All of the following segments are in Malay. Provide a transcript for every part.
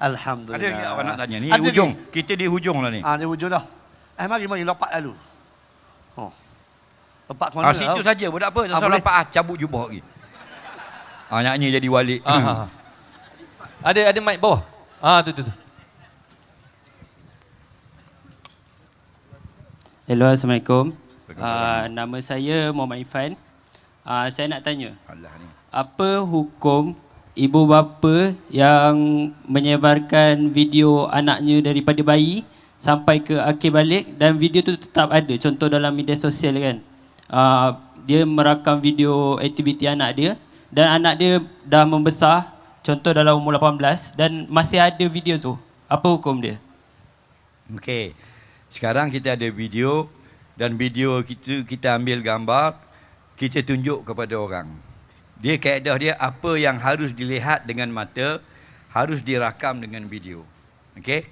Alhamdulillah. Ada lagi awak nak tanya? Ni Ada hujung. lagi? Kita di hujung lah ni. Ah, ni hujung dah. Eh, mari mari lompat lalu. Oh. Lompat ke mana? Ah, situ saja. Buat apa? Tak Ah, nampak ah, cabut jubah lagi. Ah, nyanyi jadi wali. Ah, ah, ah. Ada ada mic bawah. Ah tu tu tu. Hello, Assalamualaikum. Uh, nama saya Muhammad Ifan. Uh, saya nak tanya, Alah ni. apa hukum ibu bapa yang menyebarkan video anaknya daripada bayi sampai ke akhir balik dan video tu tetap ada, contoh dalam media sosial kan. Uh, dia merakam video aktiviti anak dia dan anak dia dah membesar, contoh dalam umur 18 dan masih ada video tu. Apa hukum dia? Okey. Sekarang kita ada video dan video kita kita ambil gambar, kita tunjuk kepada orang. Dia kaedah dia apa yang harus dilihat dengan mata harus dirakam dengan video. Okey?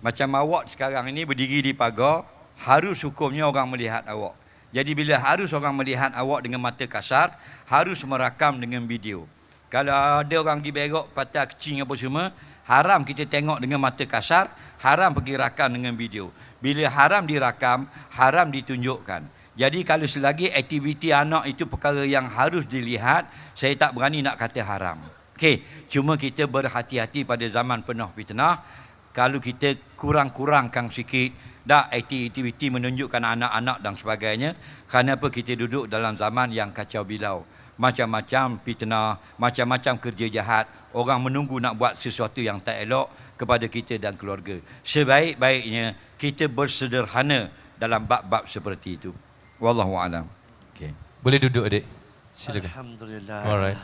Macam awak sekarang ini berdiri di pagar, harus hukumnya orang melihat awak. Jadi bila harus orang melihat awak dengan mata kasar, harus merakam dengan video. Kalau ada orang pergi berok patah kecing apa semua, haram kita tengok dengan mata kasar, haram pergi rakam dengan video. Bila haram dirakam, haram ditunjukkan. Jadi kalau selagi aktiviti anak itu perkara yang harus dilihat, saya tak berani nak kata haram. Okey, cuma kita berhati-hati pada zaman penuh fitnah. Kalau kita kurang-kurangkan sikit, dah aktiviti menunjukkan anak-anak dan sebagainya. Kerana apa kita duduk dalam zaman yang kacau bilau. Macam-macam fitnah, macam-macam kerja jahat. Orang menunggu nak buat sesuatu yang tak elok kepada kita dan keluarga. Sebaik-baiknya kita bersederhana dalam bab-bab seperti itu. Wallahu alam. Okey. Boleh duduk adik. Silakan. Alhamdulillah. Alright.